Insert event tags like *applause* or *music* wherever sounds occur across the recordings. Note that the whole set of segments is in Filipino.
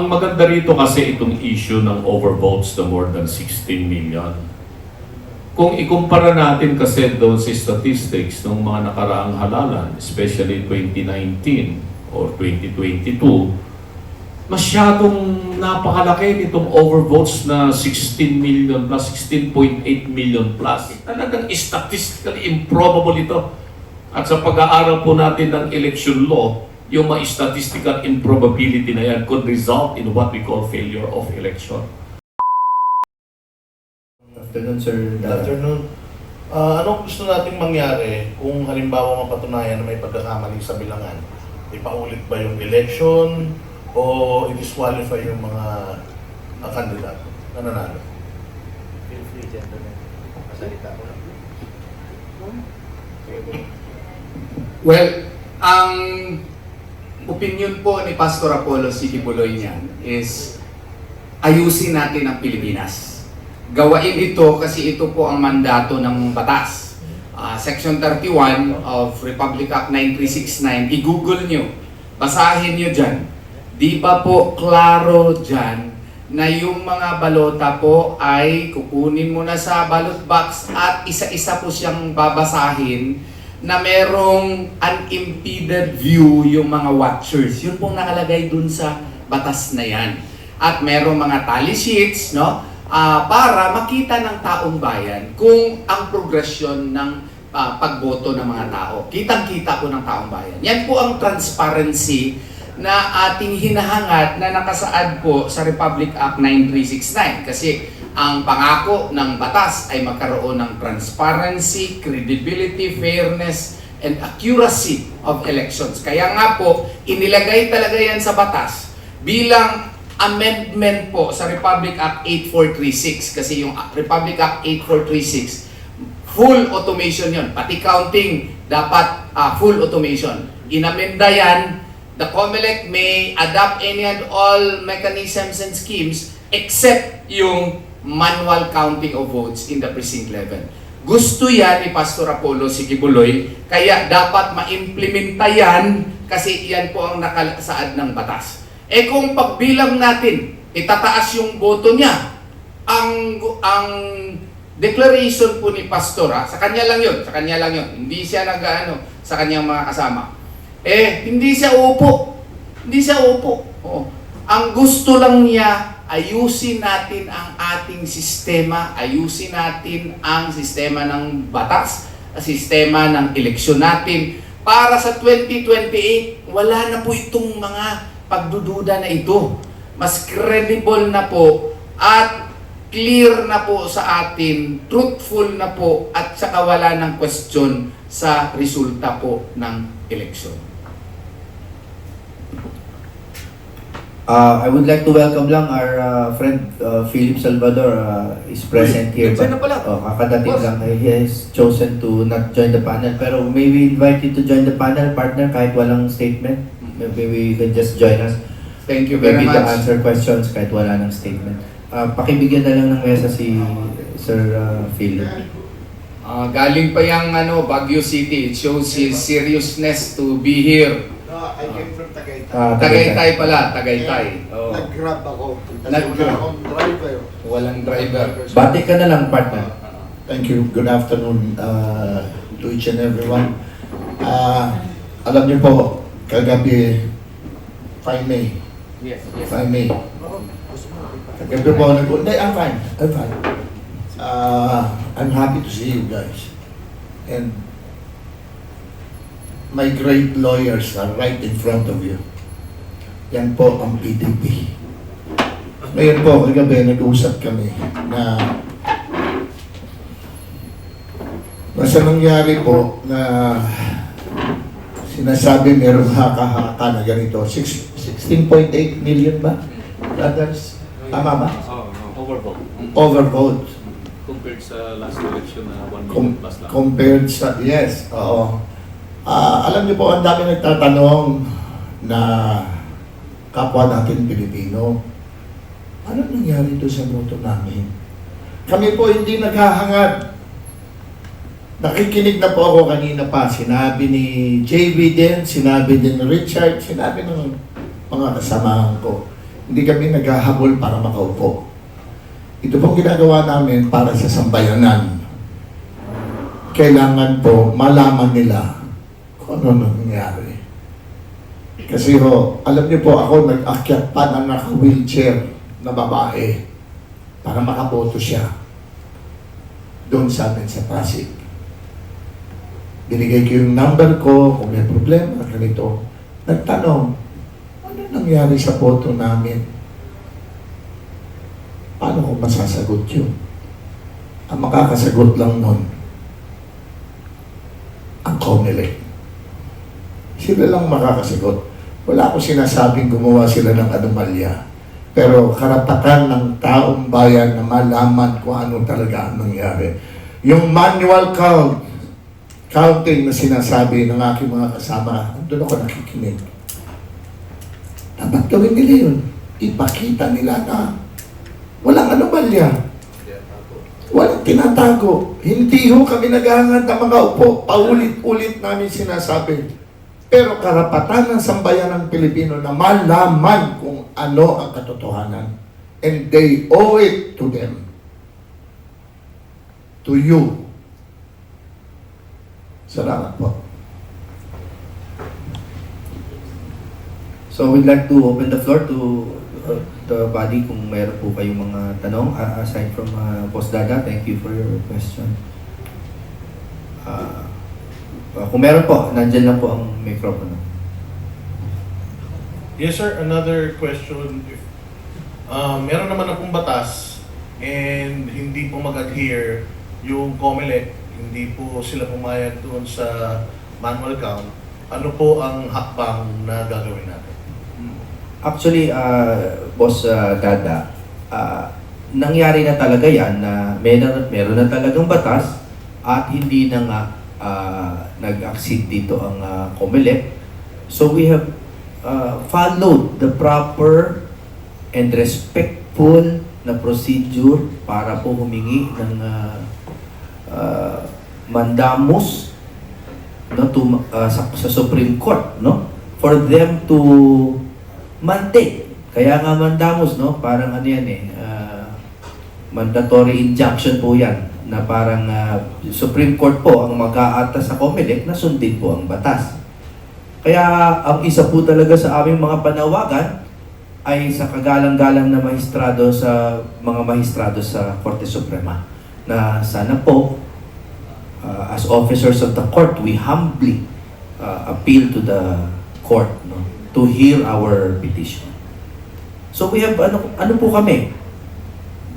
Ang maganda rito kasi itong issue ng overvotes na more than 16 million. Kung ikumpara natin kasi doon sa statistics ng mga nakaraang halalan, especially 2019 or 2022, masyadong napakalaki nitong overvotes na 16 million plus, 16.8 million plus. Talagang statistically improbable ito. At sa pag-aaral po natin ng election law, yung mga statistical improbability na yan could result in what we call failure of election. Afternoon, Sir Good afternoon. Ah, anong gusto nating mangyari kung halimbawa mapatunayan na may pagkakamali sa bilangan? Ipaulit ba yung election o i-disqualify yung mga uh, kandidato na nanalo? Feel free, gentlemen. Masalita ko lang. Well, ang opinion po ni Pastor Apollo City Buloy niyan is ayusin natin ang Pilipinas. Gawain ito kasi ito po ang mandato ng batas. Ah, Section 31 of Republic Act 9369, i-google nyo, basahin nyo dyan. Di ba po klaro dyan na yung mga balota po ay kukunin mo na sa ballot box at isa-isa po siyang babasahin na merong unimpeded view yung mga watchers. Yun pong nakalagay dun sa batas na yan. At merong mga tally sheets, no? ah, para makita ng taong bayan kung ang progresyon ng ah, pagboto ng mga tao. Kitang-kita po ng taong bayan. Yan po ang transparency na ating hinahangad na nakasaad po sa Republic Act 9369 kasi ang pangako ng batas ay magkaroon ng transparency, credibility, fairness, and accuracy of elections. Kaya nga po, inilagay talaga yan sa batas bilang amendment po sa Republic Act 8436 kasi yung Republic Act 8436 full automation yon pati counting dapat ah, full automation. Inamenda yan. The COMELEC may adopt any and all mechanisms and schemes except yung manual counting of votes in the precinct level gusto yan ni Pastor Apollo Sikibuloy kaya dapat ma-implementa yan kasi yan po ang nakasaad ng batas eh kung pagbilang natin, itataas yung boto niya, ang ang declaration po ni pastor, ha, sa kanya lang yun, sa kanya lang yun. Hindi siya nag-ano sa kanyang mga kasama. Eh, hindi siya upo. Hindi siya upo. Oo. Ang gusto lang niya, ayusin natin ang ating sistema, ayusin natin ang sistema ng batas, sistema ng eleksyon natin. Para sa 2028, wala na po itong mga pagdududa na ito. Mas credible na po at clear na po sa atin, truthful na po at saka wala ng question sa resulta po ng eleksyon. Uh, I would like to welcome lang our uh, friend uh, Philip Salvador uh, is present here. Nandiyan na pala. Oh, kakadating Boss. lang. He has chosen to not join the panel. Pero may we invite you to join the panel, partner, kahit walang statement. Maybe we can just join us. Thank you very Maybe to much. answer questions kahit wala ng statement. Uh, pakibigyan na lang ng mesa si Sir uh, Philip. Ah, galing pa yung ano, Baguio City. It shows his seriousness to be here. No, I came from Tagaytay. Ah, Tagaytay pala, Tagaytay. Oh. Nag-grab ako. Nag-grab. wala akong driver. Walang driver. Bati ka na lang, partner. Thank you. Good afternoon uh, to each and everyone. Uh, alam niyo po, kagabi, 5 May. Yes, yes. 5 May. Kagabi po nag Hindi, I'm fine. I'm fine. Uh, I'm happy to see you guys. And my great lawyers are right in front of you. Yan po ang PDP. Ngayon po, kagabi, nag-usap kami na Basta nangyari po na sinasabi merong haka-haka na ganito. Six- 16.8 million ba? Others? Tama ba? Overvote. Overvote. Compared sa last election na 1 Com- compared sa, yes, oo. Alam niyo po, ang dami nagtatanong na kapwa natin Pilipino, ano nangyari doon sa moto namin? Kami po hindi naghahangad. Nakikinig na po ako kanina pa. Sinabi ni JB din, sinabi din ni Richard, sinabi ng mga kasamahan ko. Hindi kami naghahabol para makaupo. Ito pong ginagawa namin para sa sambayanan. Kailangan po malaman nila ano nangyari. Kasi ho, alam niyo po ako nag-akyat pa ng naka-wheelchair na babae para makaboto siya doon sa amin sa Pasig. Binigay ko yung number ko, kung may problema, ganito. Nagtanong, ano nangyari sa boto namin? Paano ko masasagot yun? Ang makakasagot lang nun, ang COMELEC. Sila lang makakasagot. Wala akong sinasabing gumawa sila ng anomalya. Pero karapatan ng taong bayan na malaman kung ano talaga ang nangyari. Yung manual count, counting na sinasabi ng aking mga kasama, doon ako nakikinig. Dapat gawin nila yun. Ipakita nila na walang anomalya. Walang tinatago. Hindi ho kami naghahangad ng mga upo. Paulit-ulit namin sinasabi. Pero karapatan ng sambayan ng Pilipino na malaman kung ano ang katotohanan. And they owe it to them. To you. Salamat po. So we'd like to open the floor to uh, the body kung meron po kayong mga tanong. Uh, aside from uh, Boss Dada, thank you for your question. Kung meron po, nandyan lang po ang microphone. Yes sir, another question. If, uh, meron naman akong batas and hindi po mag-adhere yung COMELEC, hindi po sila pumayag doon sa manual count. Ano po ang hakbang na gagawin natin? Actually, uh, Boss uh, Dada, uh, nangyari na talaga yan na meron, meron na talagang batas at hindi na nga uh, nag-accede dito ang uh, COMELEC. So we have uh, followed the proper and respectful na procedure para po humingi ng uh, uh, mandamus no to uh, sa, sa Supreme Court no? For them to mandate kaya nga mandamus no? Parang ano yan eh uh, mandatory injunction po yan na parang uh, Supreme Court po ang mag-aatas sa COMELEC na sundin po ang batas kaya ang isa po talaga sa aming mga panawagan ay sa kagalang-galang na mahistrado sa mga mahistrado sa Korte Suprema na sana po uh, as officers of the court we humbly uh, appeal to the court no to hear our petition. So we have ano ano po kami?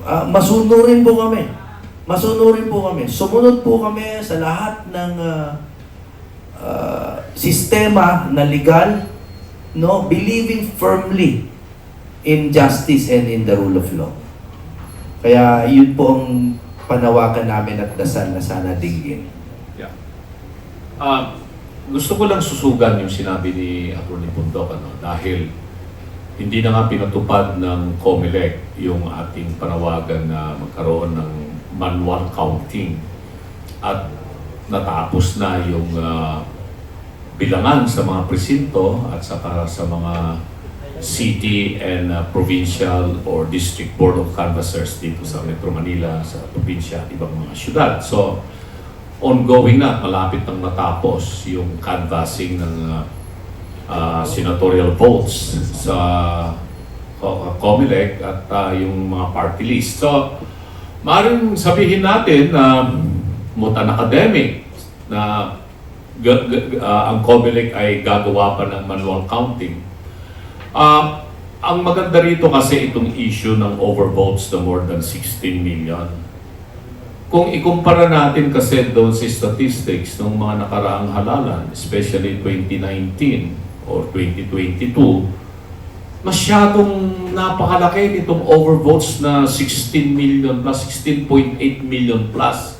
Uh, masunurin po kami. Masunurin po kami. Sumunod po kami sa lahat ng uh, uh, sistema na legal, no, believing firmly in justice and in the rule of law. Kaya yun po ang panawagan namin at dasal na sana dinggin. Yeah. Ah, gusto ko lang susugan yung sinabi ni Atty. Pundok ano, dahil hindi na nga pinatupad ng COMELEC yung ating panawagan na magkaroon ng manual counting at natapos na yung ah, bilangan sa mga presinto at saka sa mga city and uh, provincial or district board of canvassers dito sa Metro Manila, sa probinsya, ibang mga syudad. So, ongoing na, malapit nang matapos yung canvassing ng uh, uh, senatorial votes sa uh, COMELEC at uh, yung mga party list. So, maaaring sabihin natin na mutan academic na uh, ang COMELEC ay gagawa pa ng manual counting. Ah, ang maganda rito kasi itong issue ng overvotes na more than 16 million. Kung ikumpara natin kasi doon sa statistics ng mga nakaraang halalan, especially 2019 or 2022, masyadong napakalaki nitong overvotes na 16 million plus, 16.8 million plus,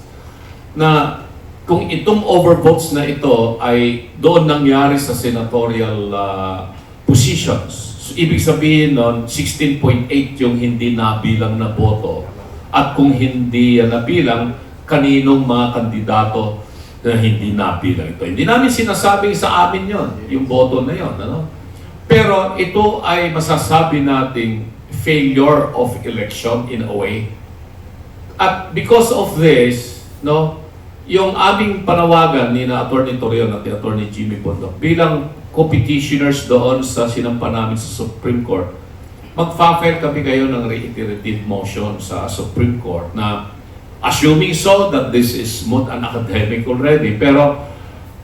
na kung itong overvotes na ito ay doon nangyari sa senatorial ah, positions. So, ibig sabihin nun, 16.8 yung hindi nabilang na boto. At kung hindi yan nabilang, kaninong mga kandidato na hindi nabilang ito. Hindi namin sinasabing sa amin yon yung boto na yon. Ano? Pero ito ay masasabi nating failure of election in a way. At because of this, no, yung aming panawagan ni na Attorney Torreon at ni Attorney Jimmy Bondok bilang co-petitioners doon sa sinampa namin sa Supreme Court, magfa-file kami kayo ng reiterative motion sa Supreme Court na assuming so that this is moot and academic already, pero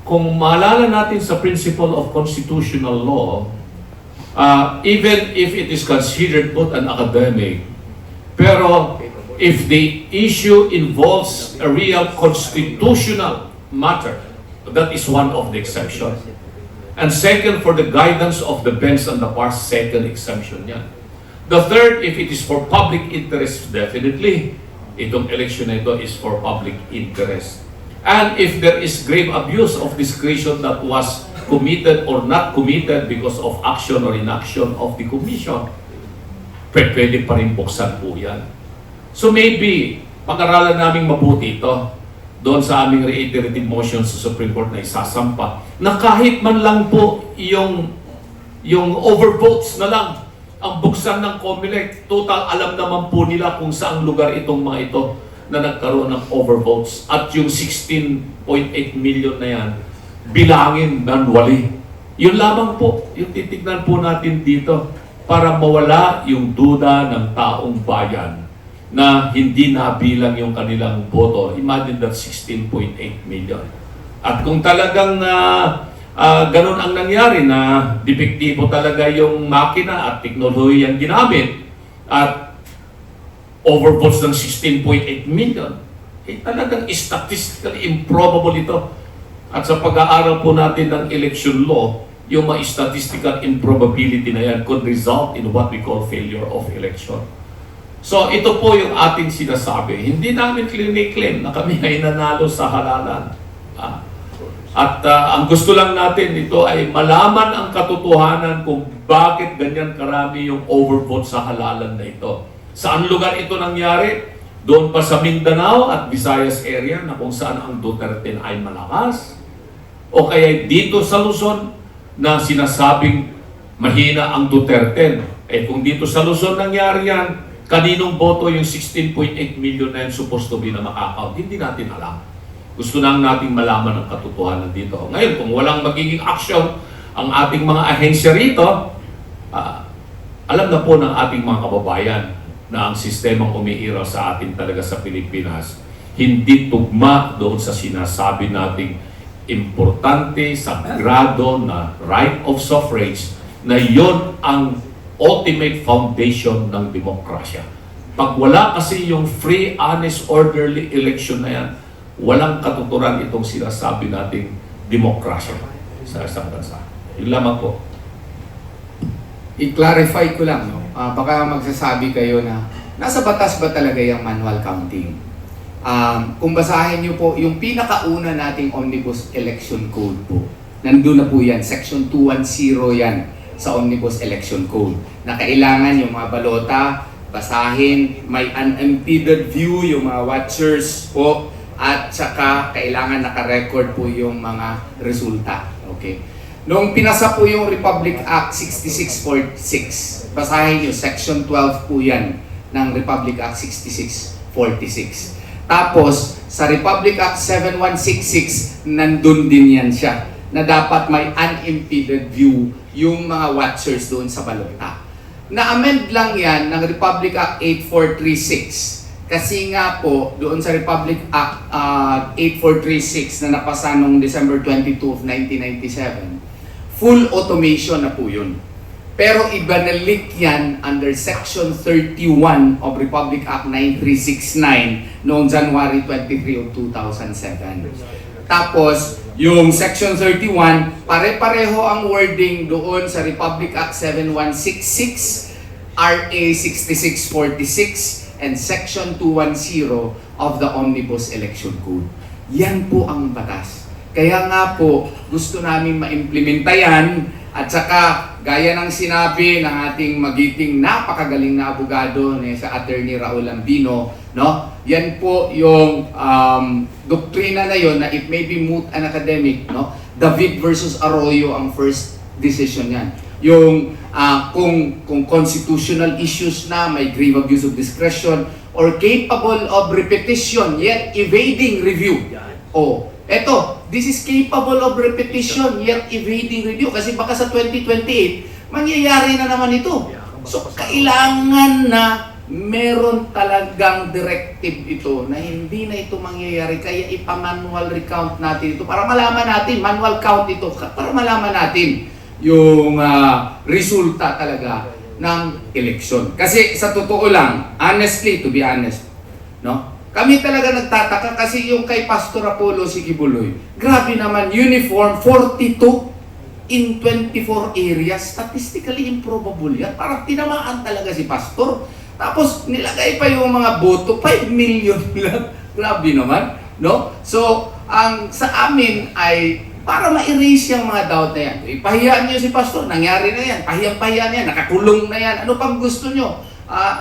kung maalala natin sa principle of constitutional law, uh, even if it is considered moot and academic, pero if the issue involves a real constitutional matter, that is one of the exceptions. And second, for the guidance of the bench and the parts, second exemption yan. The third, if it is for public interest, definitely, itong election na ito is for public interest. And if there is grave abuse of discretion that was committed or not committed because of action or inaction of the commission, pwede, pa rin buksan po yan. So maybe, pag-aralan namin mabuti ito doon sa aming reiterative motion sa Supreme Court na isasampa, na kahit man lang po yung, yung overvotes na lang ang buksan ng COMELEC, total alam naman po nila kung saang lugar itong mga ito na nagkaroon ng overvotes at yung 16.8 million na yan, bilangin manually. Yun lamang po, yung titignan po natin dito para mawala yung duda ng taong bayan na hindi nabilang yung kanilang boto. Imagine that 16.8 million. At kung talagang uh, ganun ang nangyari na depektibo talaga yung makina at teknolohiya ang ginamit at overvotes ng 16.8 million, eh talagang statistically improbable ito. At sa pag-aaral po natin ng election law, yung mga statistical improbability na yan could result in what we call failure of election. So ito po yung ating sinasabi. Hindi namin claim na kami ay nanalo sa halalan. At ah, ang gusto lang natin ito ay malaman ang katotohanan kung bakit ganyan karami yung overvote sa halalan na ito. Saan lugar ito nangyari? Doon pa sa Mindanao at Visayas area na kung saan ang Duterte ay malakas? O kaya dito sa Luzon na sinasabing mahina ang Duterte? Eh kung dito sa Luzon nangyari yan, kaninong boto yung 16.8 million na yan supposed to be na makakount? Hindi natin alam. Gusto lang nating malaman ang katotohanan dito. Ngayon, kung walang magiging action ang ating mga ahensya rito, ah, alam na po ng ating mga kababayan na ang sistemang umiiraw sa atin talaga sa Pilipinas hindi tugma doon sa sinasabi nating importante sa grado na right of suffrage na yon ang ultimate foundation ng demokrasya. Pag wala kasi yung free, honest, orderly election na yan, walang katuturan itong sinasabi nating demokrasya sa isang bansa. Yun lamang po. I-clarify ko lang, no? Ah, baka magsasabi kayo na nasa batas ba talaga yung manual counting? Um, kung basahin niyo po yung pinakauna nating Omnibus Election Code po, nandun na po yan, Section 210 yan sa Omnibus Election Code, na kailangan yung mga balota, basahin, may unimpeded view yung mga watchers po, at saka kailangan naka-record po yung mga resulta. Okay? Nung pinasa po yung Republic Act 6646, basahin nyo, Section 12 po yan ng Republic Act 6646. Tapos, sa Republic Act 7166, nandun din yan siya, na dapat may unimpeded view yung mga watchers doon sa balota. Na-amend lang yan ng Republic Act 8436 kasi nga po, doon sa Republic Act uh, 8436 na napasa noong December 22 of 1997, full automation na po yun. Pero ibinalik yan under Section 31 of Republic Act 9369 noong January 23 of 2007. Tapos, yung Section 31, pare-pareho ang wording doon sa Republic Act 7166, RA 6646, and Section 210 of the Omnibus Election Code. Yan po ang batas. Kaya nga po, gusto namin ma-implementa yan at saka, gaya ng sinabi ng ating magiting napakagaling na abogado ni sa attorney Raul Lambino, no? Yan po yung um, doktrina na yon na it may be moot and academic, no? David versus Arroyo ang first decision yan. yung ah, kung kung constitutional issues na may grave abuse of discretion or capable of repetition yet evading review. Oh, eto, this is capable of repetition yet evading review kasi baka sa 2028 mangyayari na naman ito. So kailangan na meron talagang directive ito na hindi na ito mangyayari kaya ipa-manual recount natin ito para malaman natin, manual count ito para malaman natin yung ah, resulta talaga ng election. Kasi sa totoo lang, honestly, to be honest, no? Kami talaga nagtataka kasi yung kay Pastor Apollo Sigibuloy, grabe naman, uniform 42 in 24 areas, statistically improbable yan. Parang tinamaan talaga si Pastor. Tapos nilagay pa yung mga boto, 5 million *laughs* lang. Grabe naman, no? So, ang sa amin ay para ma-erase yung mga doubt na yan. Ipahiyaan niyo si Pastor, nangyari na yan. Pahiyang-pahiya na yan, nakakulong na yan. Ano pang gusto niyo?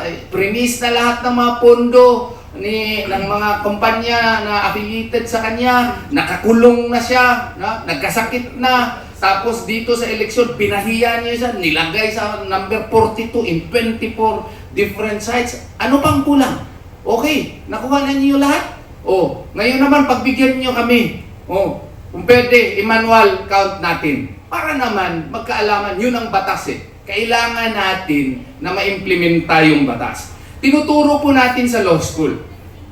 Eh, premise na lahat ng mga pondo ni ng mga kumpanya na affiliated sa kanya, nakakulong na siya, na, nagkasakit na, tapos dito sa eleksyon, pinahiya niya siya, nilagay sa number 42 in 24 different sites. Ano pang kulang? Okay, nakuha na niyo lahat? Oh, ngayon naman pagbigyan niyo kami. Oh, kung pwede, i-manual count natin. Para naman magkaalaman, yun ang batas eh. Kailangan natin na ma-implementa yung batas. Tinuturo po natin sa law school.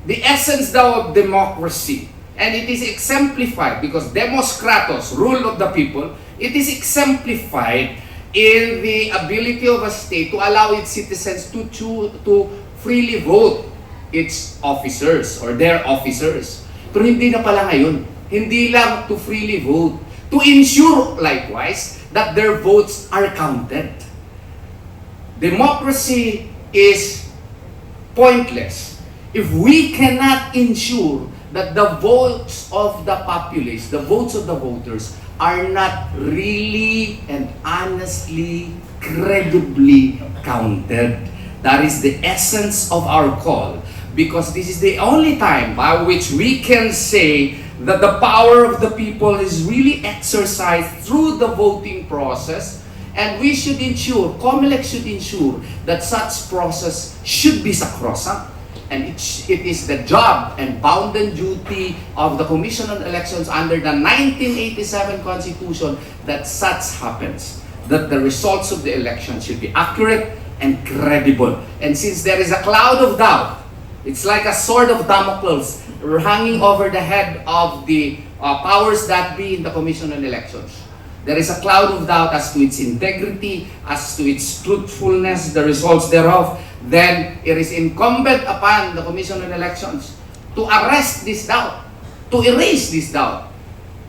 The essence daw of democracy and it is exemplified because demos kratos, rule of the people, it is exemplified in the ability of a state to allow its citizens to choose, to freely vote its officers or their officers. Pero hindi na pala ngayon. Hindi lang to freely vote. To ensure, likewise, that their votes are counted. Democracy is pointless if we cannot ensure that the votes of the populace, the votes of the voters, are not really and honestly, credibly counted. That is the essence of our call because this is the only time by which we can say that the power of the people is really exercised through the voting process and we should ensure, COMELEC should ensure that such process should be sacrosanct and it, it is the job and bounden duty of the Commission on Elections under the 1987 Constitution that such happens. That the results of the election should be accurate and credible. And since there is a cloud of doubt, it's like a sword of Damocles hanging over the head of the uh, powers that be in the Commission on Elections. There is a cloud of doubt as to its integrity, as to its truthfulness, the results thereof. Then it is incumbent upon the Commission on Elections to arrest this doubt, to erase this doubt,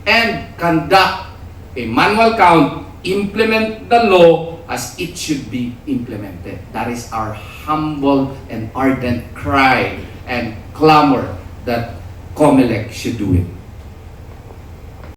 and conduct a manual count, implement the law as it should be implemented. That is our humble and ardent cry and clamor that COMELEC should do it.